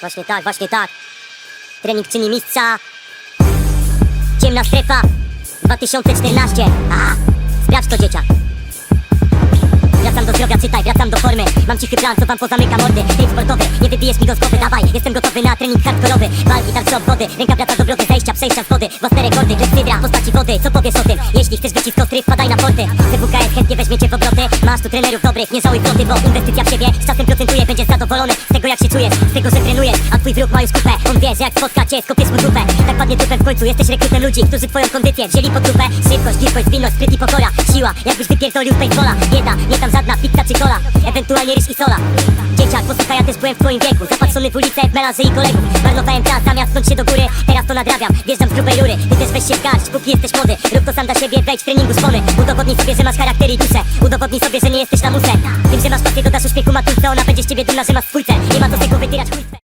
Właśnie tak, właśnie tak. Trening czyni mistrza. Ciemna strefa 2014. A, sprawdź to dzieciak. Wracam do zdrowia, czytaj, wracam do formy Mam cichy plan, co wam pozamyka mordy Tryb sportowy, nie wybijesz mi go z głowy Dawaj, jestem gotowy na trening hardkorowy Walki, tarcze od wody, ręka wraca do wroty Zejścia, przejścia, schody, własne co powiesz o tym? Jeśli chcesz wycisk ostry, wpadaj na porty. CWKS chętnie weźmiecie w obroty. Masz tu trenerów dobrych, nie żałuj Bo inwestycja w siebie z czasem procentuje. Będziesz zadowolony z tego jak się czujesz Z tego, że trenujesz, a twój wróg ma już kupę. On wie, że jak spotka cię, skopiesz mu dupę. Tak padnie trupem w końcu, jesteś rekrutem ludzi Którzy twoją kondycję wzięli pod lupę Szybkość, gibkość, zwinność, spryt i pokora. Siła, jakbyś wypierdolił z basebola Bieda, nie tam żadna pizza czy kola Ewentualnie ryż i sola. Dzieciak, posłuchaj, ja też byłem w twoim wieku. Zapatrzony w ulicę, w melanży i kolegów. Marnowałem czas, zamiast się do góry nadrabiam, wjeżdżam z grubej rury Ty też weź się w garść, póki jesteś młody. Rób to sam dla siebie, wejdź w treningu szpony Udowodnij sobie, że masz charakter i duszę. Udowodnij sobie, że nie jesteś lamusem Tym, że masz pasję, dodasz uśmiechu matulce Ona będzie z ciebie dumna, że masz swójce Nie ma co z tego wytyrać chujce